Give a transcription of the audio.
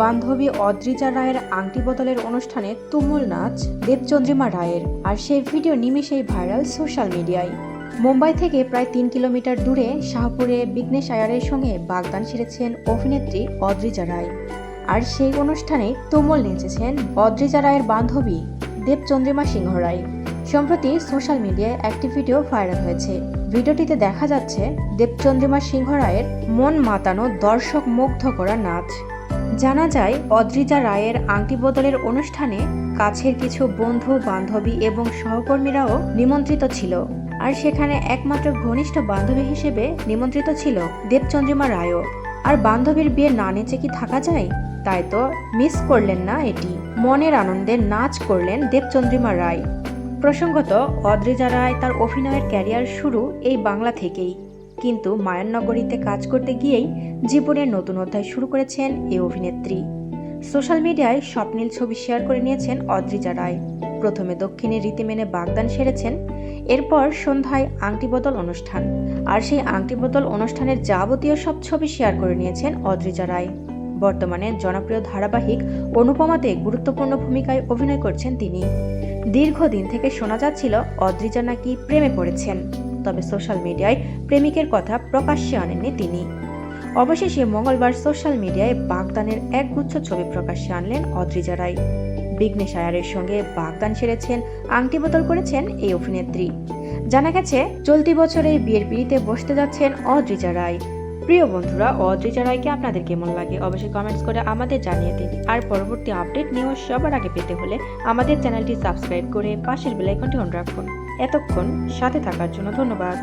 বান্ধবী অদ্রিজা রায়ের আংটি বদলের অনুষ্ঠানে তুমুল নাচ, দেবচন্দ্রিমা রায়ের, আর সেই ভিডিও নিমিশেই ভাইরাল সোশ্যাল মিডিয়ায়। মুম্বাই থেকে প্রায় তিন কিলোমিটার দূরে শাহপুরে বিঘ্নেশ আয়ারের সঙ্গে বাগদান সেরেছেন অভিনেত্রী অদ্রিজা রায়। আর সেই অনুষ্ঠানে তুমুল নেচেছেন অদ্রিজা রায়ের বান্ধবী দেবচন্দ্রিমা সিংহ রায়। সম্প্রতি সোশ্যাল মিডিয়ায় একটি ভিডিও ভাইরাল হয়েছে। ভিডিওটিতে দেখা যাচ্ছে দেবচন্দ্রিমা সিংহ রায়ের মন মাতানো দর্শক মুগ্ধ করা নাচ। জানা যায়, অদ্রিজা রায়ের আংটি বদলের অনুষ্ঠানে কাছের কিছু বন্ধু, বান্ধবী এবং সহকর্মীরাও নিমন্ত্রিত ছিল। আর সেখানে একমাত্র ঘনিষ্ঠ বান্ধবী হিসেবে নিমন্ত্রিত ছিল দেবচন্দ্রিমা রায়ও। আর বান্ধবীর বিয়ে না নেচে কি থাকা যায়? তাই তো মিস করলেন না এটি। মনের আনন্দে নাচ করলেন দেবচন্দ্রিমা রায়। প্রসঙ্গত, অদ্রিজা রায় তার অভিনয়ের ক্যারিয়ার শুরু এই বাংলা থেকেই। কিন্তু মায়াননগরীতে কাজ করতে গিয়েই জীবনের নতুন অধ্যায় শুরু করেছেন এই অভিনেত্রী। সোশ্যাল মিডিয়ায় স্বপ্নীল ছবি শেয়ার করে নিয়েছেন অদ্রিজা রায়। প্রথমে দক্ষিণে রীতি মেনে বাগদান সেরেছেন, এরপর সন্ধ্যায় আংটি বদল অনুষ্ঠান। আর সেই আংটি বদল অনুষ্ঠানের যাবতীয় সব ছবি শেয়ার করে নিয়েছেন অদ্রিজা রায়। বর্তমানে জনপ্রিয় ধারাবাহিক অনুপমাতে গুরুত্বপূর্ণ ভূমিকায় অভিনয় করছেন তিনি। দীর্ঘদিন থেকে শোনা যাচ্ছিল অদ্রিজা নাকি প্রেমে পড়েছেন। তবে সোশ্যাল মিডিয়ায় প্রেমিকের কথা প্রকাশ্যে আনেননি তিনি। অবশেষে মঙ্গলবার সোশ্যাল মিডিয়ায় বাগদানের একগুচ্ছ ছবি প্রকাশ্যে আনলেন অদ্রিজা রায়। বিঘ্নেশ আয়ারের সঙ্গে বাগদান সেরেছেন, আংটি বদল করেছেন এই অভিনেত্রী। জানা গেছে, চলতি বছরে বিয়ের পিড়িতে বসতে যাচ্ছেন অদ্রিজা রায়। প্রিয় বন্ধুরা অদ্রিজা রায়কে আপনাদের কেমন লাগে? অবশ্যই কমেন্টস করে আমাদের জানিয়ে দিন। আর পরবর্তী আপডেট নিউজ সবার আগে পেতে হলে আমাদের চ্যানেলটি সাবস্ক্রাইব করে পাশের বেলাইকনটি অন রাখুন। এতক্ষণ সাথে থাকার জন্য ধন্যবাদ।